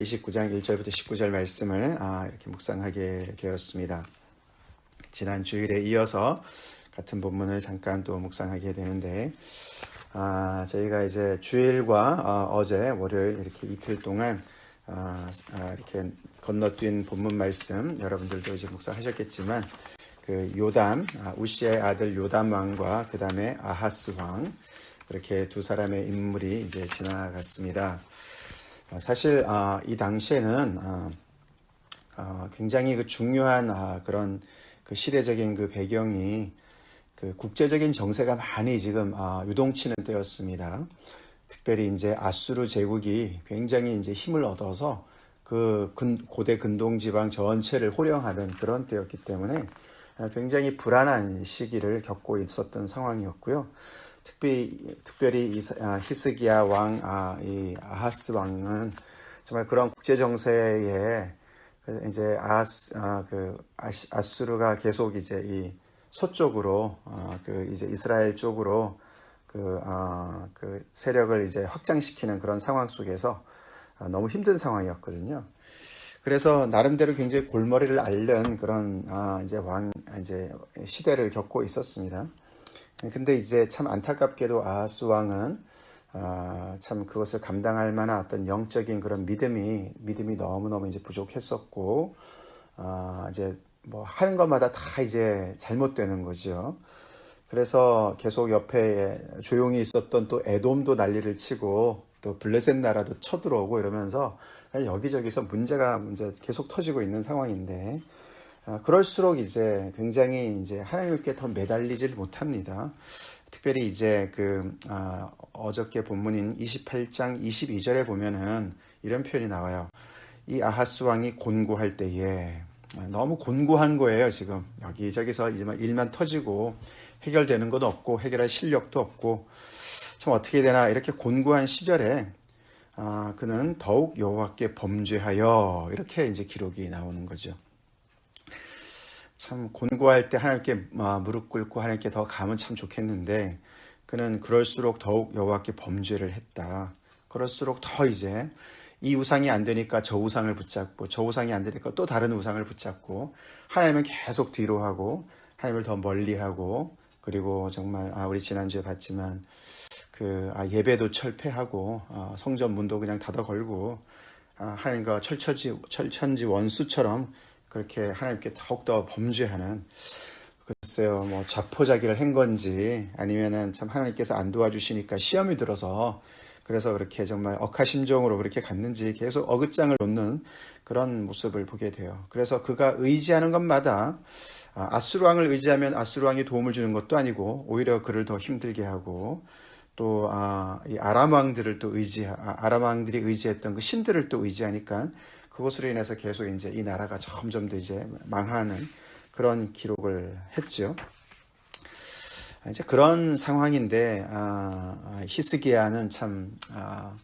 29장 1절부터 19절 말씀을 아, 이렇게 묵상하게 되었습니다. 지난 주일에 이어서 같은 본문을 잠깐 또 묵상하게 되는데 아, 저희가 이제 주일과 어, 제 월요일 이렇게 이틀 동안 아, 아, 이렇게 건너뛴 본문 말씀 여러분들도 이제 묵상하셨겠지만 그 요담 아, 우시의 아들 요담 왕과 그 다음에 아하스 왕 이렇게 두 사람의 인물이 이제 지나갔습니다. 아, 사실 아, 이 당시에는 아, 굉장히 그 중요한 그런 그 시대적인 그 배경이 그 국제적인 정세가 많이 지금 유동치는 때였습니다. 특별히 이제 아수르 제국이 굉장히 이제 힘을 얻어서 그 고대 근동 지방 전체를 호령하는 그런 때였기 때문에 굉장히 불안한 시기를 겪고 있었던 상황이었고요. 특별히 특별히 아, 히스기야 왕, 아, 이 아하스 왕은 정말 그런 국제 정세에 그 이제 아하스, 아, 그 아수르가 계속 이제 이 서쪽으로 아, 그 이제 이스라엘 쪽으로 그, 아, 그 세력을 이제 확장시키는 그런 상황 속에서 아, 너무 힘든 상황이었거든요. 그래서 나름대로 굉장히 골머리를 앓는 그런 아, 이제 왕 이제 시대를 겪고 있었습니다. 근데 이제 참 안타깝게도 아하스 왕은 아, 참 그것을 감당할 만한 어떤 영적인 그런 믿음이 믿음이 너무 너무 이제 부족했었고 아, 이제 뭐 하는 것마다 다 이제 잘못되는 거죠. 그래서 계속 옆에 조용히 있었던 또 에돔도 난리를 치고 또 블레셋 나라도 쳐들어오고 이러면서 여기저기서 문제가 문제 계속 터지고 있는 상황인데 아, 그럴수록 이제 굉장히 이제 하나님께 더 매달리질 못합니다. 특별히 이제 그 아, 어저께 본문인 28장 22절에 보면은 이런 표현이 나와요. 이 아하스 왕이 곤고할 때에 아, 너무 곤고한 거예요 지금 여기저기서 일만 터지고 해결되는 것도 없고 해결할 실력도 없고 참 어떻게 되나 이렇게 곤고한 시절에 아, 그는 더욱 여호와께 범죄하여 이렇게 이제 기록이 나오는 거죠. 참 곤고할 때 하나님께 아, 무릎 꿇고 하나님께 더 가면 참 좋겠는데 그는 그럴수록 더욱 여호와께 범죄를 했다. 그럴수록 더 이제 이 우상이 안 되니까 저 우상을 붙잡고 저 우상이 안 되니까 또 다른 우상을 붙잡고 하나님은 계속 뒤로 하고 하나님을 더 멀리하고 그리고 정말 아 우리 지난주에 봤지만 그 아, 예배도 철폐하고 아, 성전 문도 그냥 닫아 걸고 아, 하나님과 철천지 철천지 원수처럼 그렇게 하나님께 더욱더 범죄하는 글쎄요, 뭐 자포자기를 한 건지 아니면은 참 하나님께서 안 도와주시니까 시험이 들어서 그래서 그렇게 정말 억하심정으로 그렇게 갔는지 계속 어긋장을 놓는 그런 모습을 보게 돼요. 그래서 그가 의지하는 것마다 아, 아수르 왕을 의지하면 아수르 왕이 도움을 주는 것도 아니고 오히려 그를 더 힘들게 하고 또 아, 이 아람 왕들을 또 의지 아, 아람 왕들이 의지했던 그 신들을 또 의지하니까 그것으로 인해서 계속 이제 이 나라가 점점 더 이제 망하는 그런 기록을 했죠. 이제 그런 상황인데 아, 히스기야는 참 아,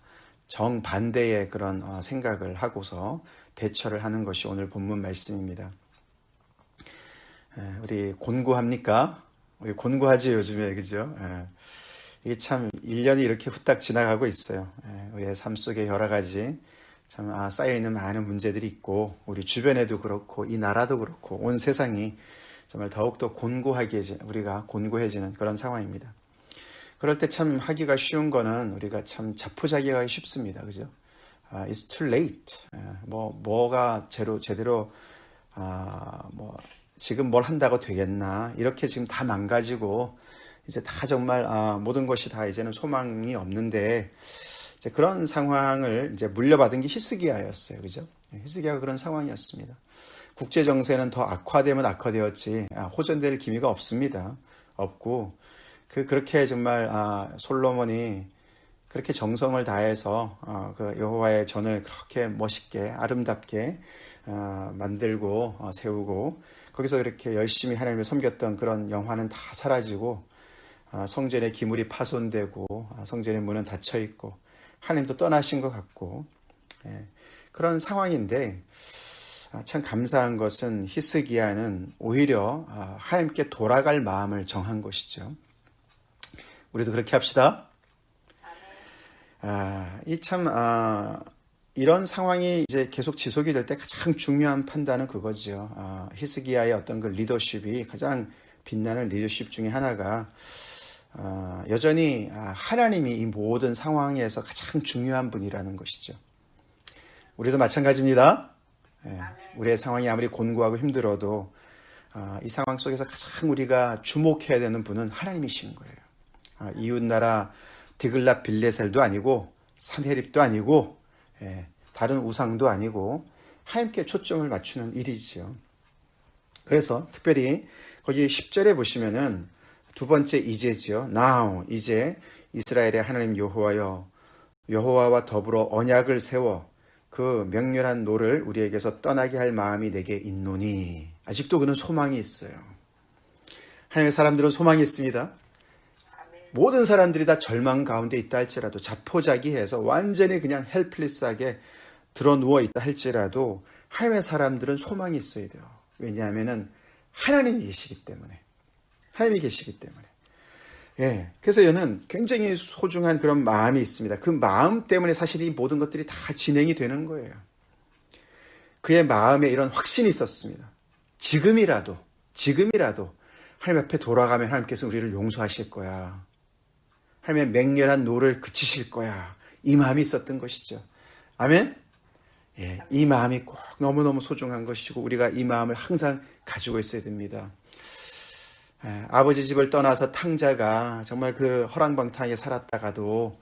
정반대의 그런 어, 생각을 하고서 대처를 하는 것이 오늘 본문 말씀입니다. 우리 곤고합니까? 우리 곤고하지 요즘에 그죠? 이게 참 1년이 이렇게 후딱 지나가고 있어요. 우리의 삶 속에 여러 가지 참 아, 쌓여 있는 많은 문제들이 있고 우리 주변에도 그렇고 이 나라도 그렇고 온 세상이 정말 더욱더 곤고하게 우리가 곤고해지는 그런 상황입니다. 그럴 때 참 하기가 쉬운 거는 우리가 참 자포자기하기 쉽습니다. 그죠? 아, it's too late. 아, 뭐 뭐가 제로 제대로 아, 뭐 지금 뭘 한다고 되겠나 이렇게 지금 다 망가지고 이제 다 정말 아, 모든 것이 다 이제는 소망이 없는데 그런 상황을 이제 물려받은 게 히스기야였어요. 그죠? 예, 히스기야가 그런 상황이었습니다. 국제 정세는 더 악화되면 악화되었지 아, 호전될 기미가 없습니다. 없고 그 그렇게 정말 아, 솔로몬이 그렇게 정성을 다해서 어, 그 여호와의 전을 그렇게 멋있게 아름답게 어, 만들고 어, 세우고 거기서 그렇게 열심히 하나님을 섬겼던 그런 영화는 다 사라지고 어, 성전의 기물이 파손되고 어, 성전의 문은 닫혀 있고 하나님도 떠나신 것 같고 예, 그런 상황인데 아, 참 감사한 것은 히스기야는 오히려 아, 하나님께 돌아갈 마음을 정한 것이죠. 우리도 그렇게 합시다. 아, 이참 아, 이런 상황이 이제 계속 지속이 될 때 가장 중요한 판단은 그거죠. 아, 히스기야의 어떤 그 리더십이 가장 빛나는 리더십 중에 하나가 아, 여전히 아, 하나님이 이 모든 상황에서 가장 중요한 분이라는 것이죠. 우리도 마찬가지입니다. 예, 우리의 상황이 아무리 곤고하고 힘들어도 아, 이 상황 속에서 가장 우리가 주목해야 되는 분은 하나님이신 거예요. 아, 이웃나라 디글라 빌레셀도 아니고 산헤립도 아니고 예, 다른 우상도 아니고 하나님께 초점을 맞추는 일이지요. 그래서 특별히 거기 10절에 보시면은 두 번째 이제지요. Now 이제 이스라엘의 하나님 여호와여 여호와와 더불어 언약을 세워 그 명렬한 노를 우리에게서 떠나게 할 마음이 내게 있노니 아직도 그는 소망이 있어요. 하나님의 사람들은 소망이 있습니다. 모든 사람들이 다 절망 가운데 있다 할지라도 자포자기해서 완전히 그냥 헬플리스하게 들어 누워 있다 할지라도 하나님의 사람들은 소망이 있어야 돼요. 왜냐하면은 하나님이 계시기 때문에 하나님이 계시기 때문에 예, 그래서 여는 굉장히 소중한 그런 마음이 있습니다. 그 마음 때문에 사실 이 모든 것들이 다 진행이 되는 거예요. 그의 마음에 이런 확신이 있었습니다. 지금이라도, 지금이라도 하나님 앞에 돌아가면 하나님께서 우리를 용서하실 거야. 하나님의 맹렬한 노를 그치실 거야. 이 마음이 있었던 것이죠. 아멘? 예, 이 마음이 꼭 너무너무 소중한 것이고 우리가 이 마음을 항상 가지고 있어야 됩니다. 예, 아버지 집을 떠나서 탕자가 정말 그 허랑방탕하게 살았다가도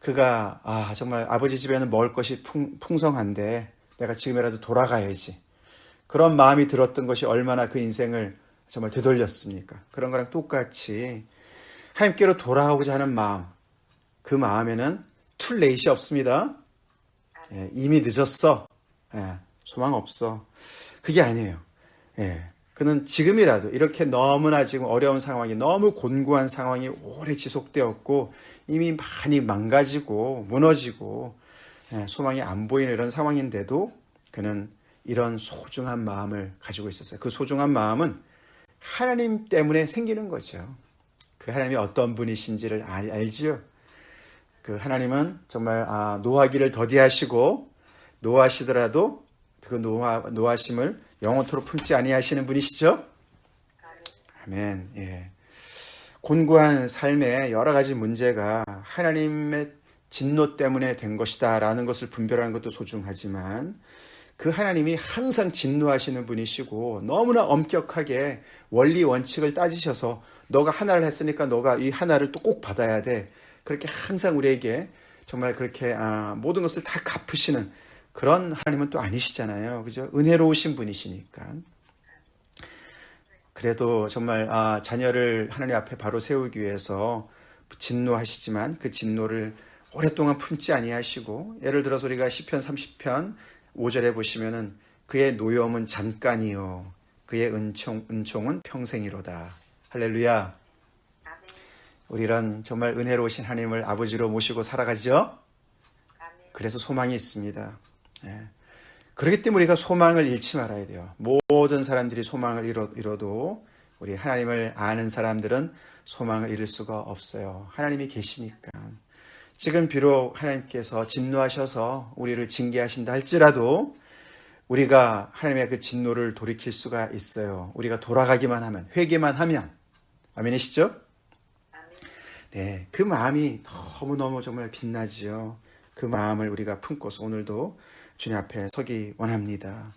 그가 아 정말 아버지 집에는 먹을 것이 풍, 풍성한데 내가 지금이라도 돌아가야지 그런 마음이 들었던 것이 얼마나 그 인생을 정말 되돌렸습니까? 그런 거랑 똑같이 하나님께로 돌아오고자 하는 마음 그 마음에는 툴레이시 없습니다. 예, 이미 늦었어. 예, 소망 없어. 그게 아니에요. 예, 그는 지금이라도 이렇게 너무나 지금 어려운 상황이 너무 곤고한 상황이 오래 지속되었고 이미 많이 망가지고 무너지고 예, 소망이 안 보이는 이런 상황인데도 그는 이런 소중한 마음을 가지고 있었어요. 그 소중한 마음은 하나님 때문에 생기는 거죠. 그 하나님이 어떤 분이신지를 알, 알지요. 그 하나님은 정말 아, 노하기를 더디하시고 노하시더라도 그 노하, 노하심을 영원토록 품지 아니하시는 분이시죠? 아멘. 예. 곤고한 삶의 여러 가지 문제가 하나님의 진노 때문에 된 것이다라는 것을 분별하는 것도 소중하지만 그 하나님이 항상 진노하시는 분이시고 너무나 엄격하게 원리 원칙을 따지셔서 너가 하나를 했으니까 너가 이 하나를 또 꼭 받아야 돼. 그렇게 항상 우리에게 정말 그렇게 아, 모든 것을 다 갚으시는 그런 하나님은 또 아니시잖아요. 그죠? 은혜로우신 분이시니까. 그래도 정말 아, 자녀를 하나님 앞에 바로 세우기 위해서 진노하시지만 그 진노를 오랫동안 품지 아니하시고 예를 들어서 우리가 시편 30편 5절에 보시면은 그의 노여움은 잠깐이요 그의 은총 은총은 평생이로다. 할렐루야. 우리는 정말 은혜로우신 하나님을 아버지로 모시고 살아가죠. 그래서 소망이 있습니다. 예. 그렇기 때문에 우리가 소망을 잃지 말아야 돼요. 모든 사람들이 소망을 잃어, 잃어 도 우리 하나님을 아는 사람들은 소망을 잃을 수가 없어요. 하나님이 계시니까. 지금 비록 하나님께서 진노하셔서 우리를 징계하신다 할지라도 우리가 하나님의 그 진노를 돌이킬 수가 있어요. 우리가 돌아가기만 하면, 회개만 하면. 아멘이시죠? 네, 그 마음이 너무너무 정말 빛나지요. 그 마음을 우리가 품고서 오늘도 주님 앞에 서기 원합니다.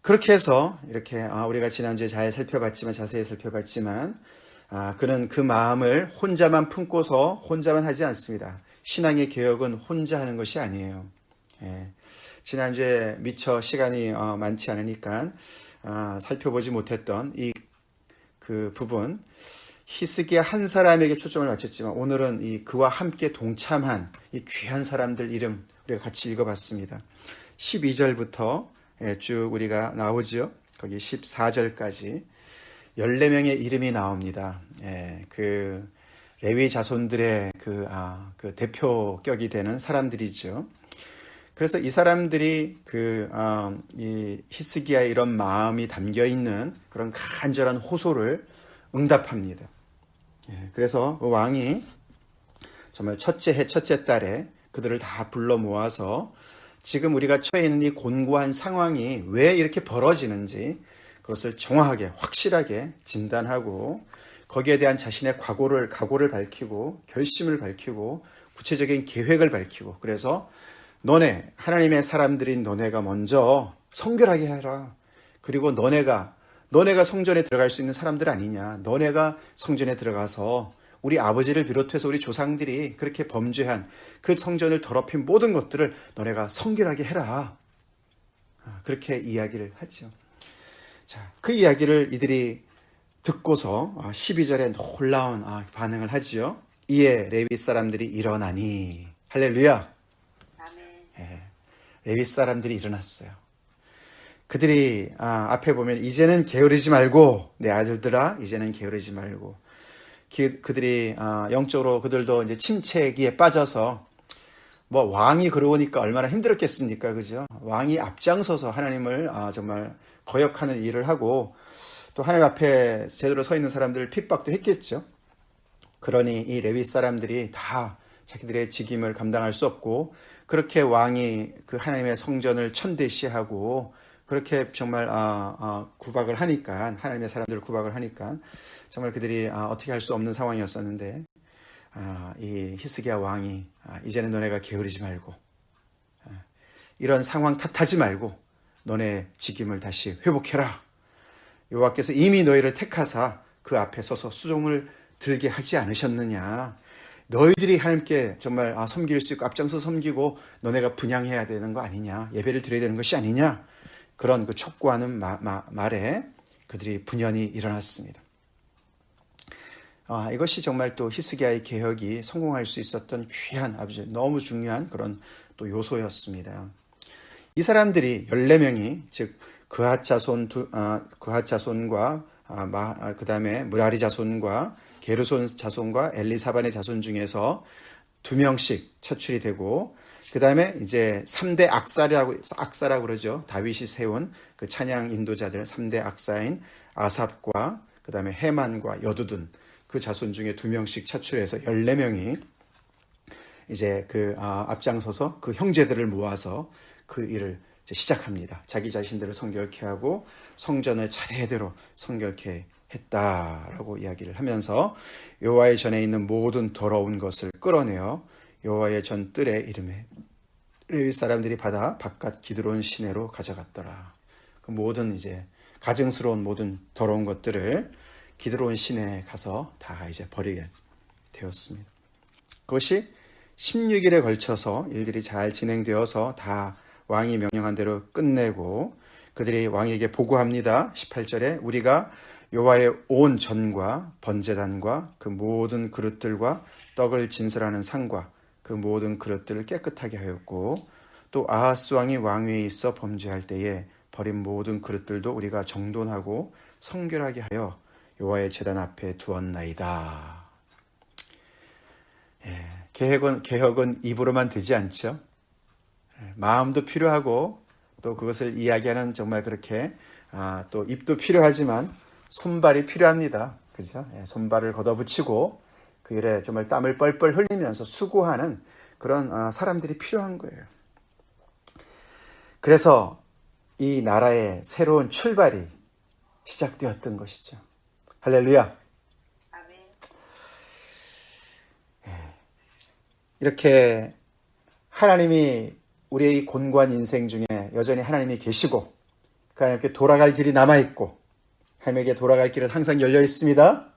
그렇게 해서 이렇게 아, 우리가 지난주에 잘 살펴봤지만 자세히 살펴봤지만 아, 그는 그 마음을 혼자만 품고서 혼자만 하지 않습니다. 신앙의 개혁은 혼자 하는 것이 아니에요. 예, 지난주에 미처 시간이 어, 많지 않으니까 아, 살펴보지 못했던 이 그 부분 히스기야 한 사람에게 초점을 맞췄지만 오늘은 이 그와 함께 동참한 이 귀한 사람들 이름 우리가 같이 읽어봤습니다. 12절부터 예, 쭉 우리가 나오죠. 거기 14절까지 14명의 이름이 나옵니다. 예, 그 레위 자손들의 그, 아, 그 대표격이 되는 사람들이죠. 그래서 이 사람들이 그, 어, 이 히스기야의 이런 마음이 담겨 있는 그런 간절한 호소를 응답합니다. 예, 그래서 그 왕이 정말 첫째 해 첫째 달에 그들을 다 불러 모아서 지금 우리가 처해 있는 이 곤고한 상황이 왜 이렇게 벌어지는지 그것을 정확하게 확실하게 진단하고 거기에 대한 자신의 각오를 각오를 밝히고 결심을 밝히고 구체적인 계획을 밝히고 그래서 너네 하나님의 사람들인 너네가 먼저 성결하게 해라. 그리고 너네가 너네가 성전에 들어갈 수 있는 사람들 아니냐. 너네가 성전에 들어가서 우리 아버지를 비롯해서 우리 조상들이 그렇게 범죄한 그 성전을 더럽힌 모든 것들을 너네가 성결하게 해라. 아, 그렇게 이야기를 하죠. 자, 그 이야기를 이들이 듣고서 12절에 놀라운 아, 반응을 하지요. 이에 레위 사람들이 일어나니 할렐루야. 아멘. 레위 사람들이 일어났어요. 그들이 아, 앞에 보면 이제는 게으르지 말고 내 아들들아 이제는 게으르지 말고 그, 그들이 아, 영적으로 그들도 이제 침체기에 빠져서 뭐 왕이 그러니까 얼마나 힘들었겠습니까, 그죠? 왕이 앞장서서 하나님을 아, 정말 거역하는 일을 하고 또 하나님 앞에 제대로 서 있는 사람들을 핍박도 했겠죠. 그러니 이 레위 사람들이 다 자기들의 직임을 감당할 수 없고 그렇게 왕이 그 하나님의 성전을 천대시하고 그렇게 정말 아, 아, 구박을 하니까 하나님의 사람들을 구박을 하니까 정말 그들이 아, 어떻게 할 수 없는 상황이었었는데 아, 이 히스기야 왕이 아, 이제는 너네가 게으르지 말고 아, 이런 상황 탓하지 말고 너네 직임을 다시 회복해라. 여호와께서 이미 너희를 택하사 그 앞에 서서 수종을 들게 하지 않으셨느냐. 너희들이 하나님께 정말 아, 섬길 수 있고 앞장서 섬기고 너네가 분양해야 되는 거 아니냐. 예배를 드려야 되는 것이 아니냐. 그런 그 촉구하는 마- 마- 말에 그들이 분연이 일어났습니다. 아, 이것이 정말 또 히스기야의 개혁이 성공할 수 있었던 귀한 아주 너무 중요한 그런 또 요소였습니다. 이 사람들이 14명이 즉 그핫 자손 두 아, 그핫 자손과 아, 마, 아, 그다음에 무라리 자손과 게르손 자손과 엘리사반의 자손 중에서 두 명씩 차출이 되고 그 다음에 이제 3대 악사라고 악사라고 그러죠. 다윗이 세운 그 찬양 인도자들 3대 악사인 아삽과 그 다음에 헤만과 여두둔 그 자손 중에 두 명씩 차출해서 14명이 이제 그 아, 앞장서서 그 형제들을 모아서 그 일을 시작합니다. 자기 자신들을 성결케 하고 성전을 차례대로 성결케 했다라고 이야기를 하면서 여호와의 전에 있는 모든 더러운 것을 끌어내어 여호와의 전 뜰의 이름에 레위 사람들이 받아 바깥 기드론 시내로 가져갔더라. 그 모든 이제 가증스러운 모든 더러운 것들을 기드론 시내에 가서 다 이제 버리게 되었습니다. 그것이 16일에 걸쳐서 일들이 잘 진행되어서 다 왕이 명령한 대로 끝내고 그들이 왕에게 보고합니다. 18절에 우리가 여호와의 온 전과 번제단과 그 모든 그릇들과 떡을 진설하는 상과 그 모든 그릇들을 깨끗하게 하였고 또 아하스 왕이 왕위에 있어 범죄할 때에 버린 모든 그릇들도 우리가 정돈하고 성결하게 하여 여호와의 제단 앞에 두었나이다. 예, 개혁은 개혁은 입으로만 되지 않죠. 예, 마음도 필요하고 또 그것을 이야기하는 정말 그렇게 아, 또 입도 필요하지만 손발이 필요합니다. 그죠? 예, 손발을 걷어붙이고 그 일에 정말 땀을 뻘뻘 흘리면서 수고하는 그런 아, 사람들이 필요한 거예요. 그래서 이 나라의 새로운 출발이 시작되었던 것이죠. 할렐루야. 아멘. 이렇게 하나님이 우리의 이 곤고한 인생 중에 여전히 하나님이 계시고 그 하나님께 돌아갈 길이 남아 있고 하나님에게 돌아갈 길은 항상 열려 있습니다.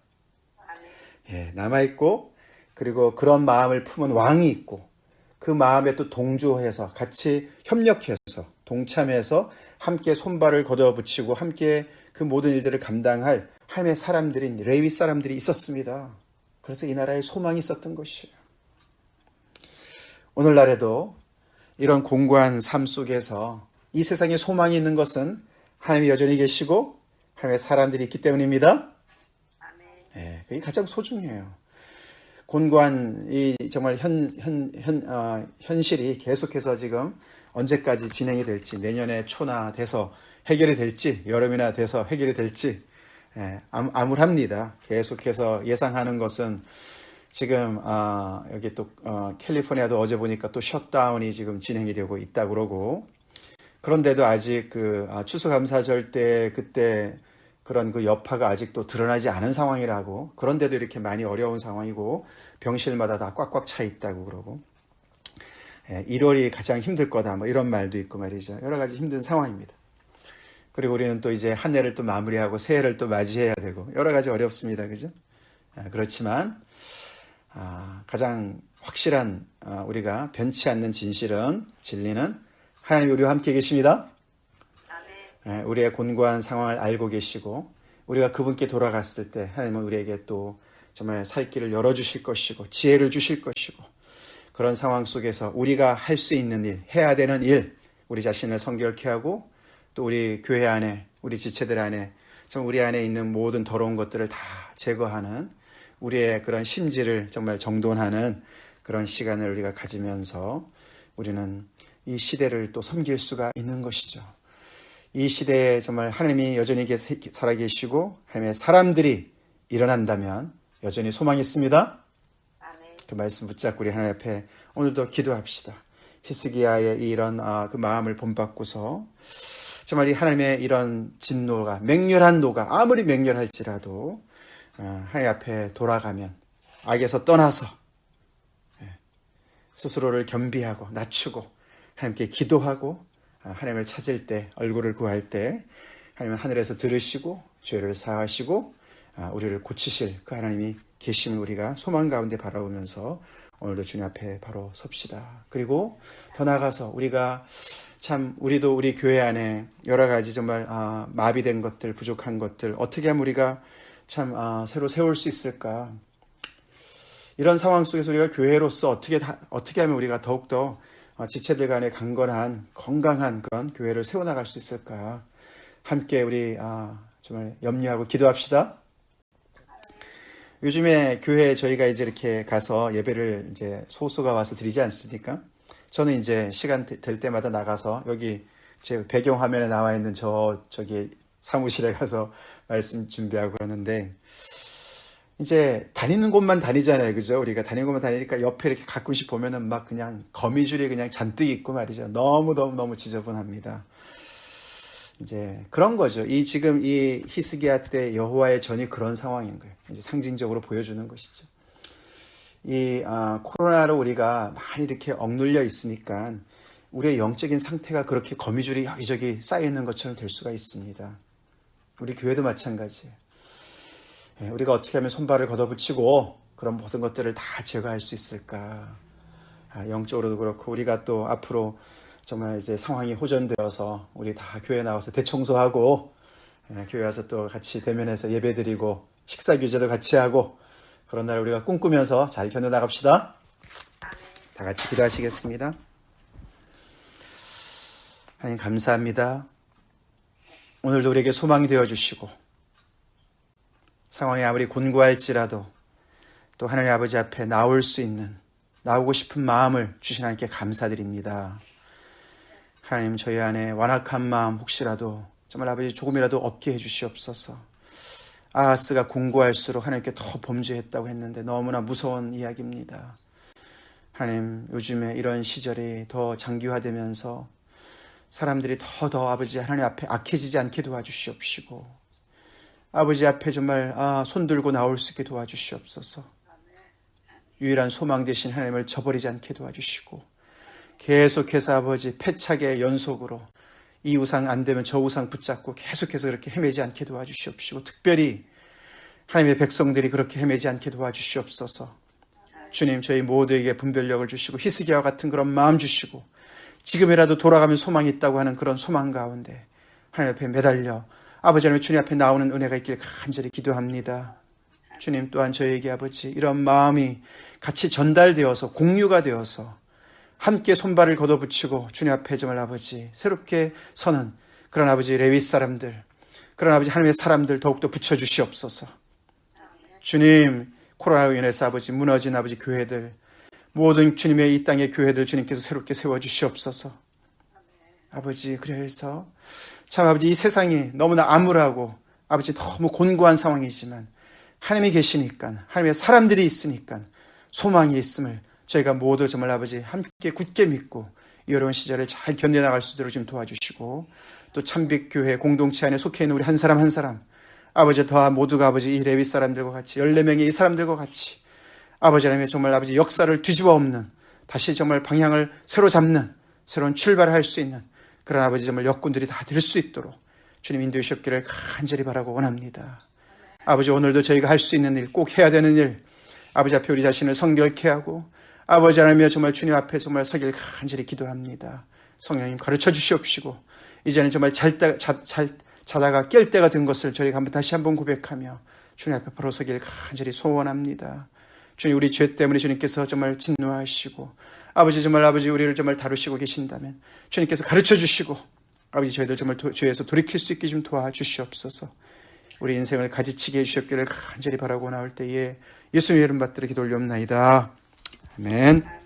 예, 남아 있고 그리고 그런 마음을 품은 왕이 있고 그 마음에 또 동조해서 같이 협력해서 동참해서 함께 손발을 걷어붙이고 함께 그 모든 일들을 감당할 하나님의 사람들인 레위 사람들이 있었습니다. 그래서 이 나라에 소망이 있었던 것이에요. 오늘날에도 이런 공고한 삶 속에서 이 세상에 소망이 있는 것은 하나님이 여전히 계시고 하나님의 사람들이 있기 때문입니다. 예, 그게 가장 소중해요. 곤고한 이 정말 현, 현, 현, 어, 현실이 계속해서 지금 언제까지 진행이 될지 내년에 초나 돼서 해결이 될지 여름이나 돼서 해결이 될지 예, 암- 암울합니다. 계속해서 예상하는 것은 지금 아, 여기 또 어, 캘리포니아도 어제 보니까 또 셧다운이 지금 진행이 되고 있다 그러고 그런데도 아직 그 아, 추수감사절 때 그때 그런 그 여파가 아직도 드러나지 않은 상황이라고 그런데도 이렇게 많이 어려운 상황이고 병실마다 다 꽉꽉 차 있다고 그러고 예, 1월이 가장 힘들 거다 뭐 이런 말도 있고 말이죠 여러 가지 힘든 상황입니다. 그리고 우리는 또 이제 한 해를 또 마무리하고 새해를 또 맞이해야 되고 여러 가지 어렵습니다, 그죠? 아, 그렇지만 아, 가장 확실한 아, 우리가 변치 않는 진실은 진리는 하나님 우리와 함께 계십니다. 예, 우리의 곤고한 상황을 알고 계시고 우리가 그분께 돌아갔을 때 하나님은 우리에게 또 정말 살 길을 열어주실 것이고 지혜를 주실 것이고 그런 상황 속에서 우리가 할 수 있는 일, 해야 되는 일, 우리 자신을 성결케 하고 또 우리 교회 안에, 우리 지체들 안에 정 우리 안에 있는 모든 더러운 것들을 다 제거하는 우리의 그런 심지를 정말 정돈하는 그런 시간을 우리가 가지면서 우리는 이 시대를 또 섬길 수가 있는 것이죠. 이 시대에 정말 하나님이 여전히 계- 살아계시고 하나님의 사람들이 일어난다면 여전히 소망이 있습니다. 그 말씀 붙잡고 우리 하나님 앞에 오늘도 기도합시다. 히스기야의 이런 아, 그 마음을 본받고서 정말 이 하나님의 이런 진노가 맹렬한 노가 아무리 맹렬할지라도 어, 하나님 앞에 돌아가면 악에서 떠나서 예, 스스로를 겸비하고 낮추고 하나님께 기도하고 아, 하나님을 찾을 때 얼굴을 구할 때 하나님은 하늘에서 들으시고 죄를 사하시고 아, 우리를 고치실 그 하나님이 계심을 우리가 소망 가운데 바라보면서 오늘도 주님 앞에 바로 섭시다. 그리고 더 나아가서 우리가 참 우리도 우리 교회 안에 여러 가지 정말 아, 마비된 것들, 부족한 것들 어떻게 하면 우리가 참 아, 새로 세울 수 있을까? 이런 상황 속에서 우리가 교회로서 어떻게 다- 어떻게 하면 우리가 더욱더 어, 지체들 간의 강건한 건강한 그런 교회를 세워나갈 수 있을까? 함께 우리 아, 정말 염려하고 기도합시다. 요즘에 교회에 저희가 이제 이렇게 가서 예배를 이제 소수가 와서 드리지 않습니까? 저는 이제 시간 되- 될 때마다 나가서 여기 제 배경 화면에 나와 있는 저 저기 사무실에 가서 말씀 준비하고 그러는데 이제 다니는 곳만 다니잖아요. 그죠? 우리가 다니는 곳만 다니니까 옆에 이렇게 가끔씩 보면은 막 그냥 거미줄이 그냥 잔뜩 있고 말이죠. 너무너무 너무 지저분합니다. 이제 그런 거죠. 이 지금 이 히스기야 때 여호와의 전이 그런 상황인 거예요. 이제 상징적으로 보여주는 것이죠. 이 아, 코로나로 우리가 많이 이렇게 억눌려 있으니까 우리의 영적인 상태가 그렇게 거미줄이 여기저기 쌓여 있는 것처럼 될 수가 있습니다. 우리 교회도 마찬가지예요. 예, 우리가 어떻게 하면 손발을 걷어붙이고 그런 모든 것들을 다 제거할 수 있을까? 아, 영적으로도 그렇고 우리가 또 앞으로 정말 이제 상황이 호전되어서 우리 다 교회 나와서 대청소하고 예, 교회 와서 또 같이 대면해서 예배드리고 식사 규제도 같이 하고 그런 날 우리가 꿈꾸면서 잘 견뎌 나갑시다. 다 같이 기도하시겠습니다. 하나님 감사합니다. 오늘도 우리에게 소망이 되어 주시고 상황이 아무리 곤고할지라도 또 하나님 아버지 앞에 나올 수 있는 나오고 싶은 마음을 주신 하나님께 감사드립니다. 하나님 저희 안에 완악한 마음 혹시라도 정말 아버지 조금이라도 없게 해주시옵소서. 아하스가 공고할수록 하나님께 더 범죄했다고 했는데 너무나 무서운 이야기입니다. 하나님 요즘에 이런 시절이 더 장기화되면서 사람들이 더더 아버지 하나님 앞에 악해지지 않게 도와주시옵시고 아버지 앞에 정말 아, 손 들고 나올 수 있게 도와주시옵소서. 유일한 소망 되신 하나님을 저버리지 않게 도와주시고 계속해서 아버지 패착의 연속으로 이 우상 안 되면 저 우상 붙잡고 계속해서 그렇게 헤매지 않게 도와주시옵시고 특별히 하나님의 백성들이 그렇게 헤매지 않게 도와주시옵소서. 주님 저희 모두에게 분별력을 주시고 히스기야와 같은 그런 마음 주시고 지금이라도 돌아가면 소망이 있다고 하는 그런 소망 가운데 하나님 앞에 매달려 아버지 하나님 주님 앞에 나오는 은혜가 있길 간절히 기도합니다. 주님 또한 저에게 아버지 이런 마음이 같이 전달되어서 공유가 되어서 함께 손발을 걷어붙이고 주님 앞에 정말 아버지 새롭게 서는 그런 아버지 레위 사람들 그런 아버지 하나님의 사람들 더욱더 붙여주시옵소서. 주님 코로나로 인해서 아버지 무너진 아버지 교회들 모든 주님의 이 땅의 교회들 주님께서 새롭게 세워주시옵소서. 아버지 그래서 참 아버지 이 세상이 너무나 암울하고 아버지 너무 곤고한 상황이지만 하나님이 계시니까 하나님의 사람들이 있으니까 소망이 있음을 저희가 모두 정말 아버지 함께 굳게 믿고 이 어려운 시절을 잘 견뎌나갈 수 있도록 좀 도와주시고 또 참빛교회 공동체 안에 속해 있는 우리 한 사람 한 사람 아버지 더 모두가 아버지 이 레위 사람들과 같이 14명의 이 사람들과 같이 아버지 하나님의 정말 아버지 역사를 뒤집어 엎는 다시 정말 방향을 새로 잡는 새로운 출발을 할 수 있는 그런 아버지 정말 역군들이 다 될 수 있도록 주님 인도해 주셨기를 간절히 바라고 원합니다. 아버지 오늘도 저희가 할 수 있는 일 꼭 해야 되는 일 아버지 앞에 우리 자신을 성결케 하고 아버지 하나님여 정말 주님 앞에 정말 서길 간절히 기도합니다. 성령님 가르쳐 주시옵시고 이제는 정말 잘, 때, 자, 잘 자다가 깰 때가 된 것을 저희가 한번 다시 한번 고백하며 주님 앞에 바로 서길 간절히 소원합니다. 주님 우리 죄 때문에 주님께서 정말 진노하시고 아버지 정말 아버지 우리를 정말 다루시고 계신다면 주님께서 가르쳐 주시고 아버지 저희들 정말 도, 죄에서 돌이킬 수 있게 좀 도와주시옵소서. 우리 인생을 가지치게 해주셨기를 간절히 바라고 나올 때에 예수님의 이름 받들어 기도 올리옵나이다. 아멘.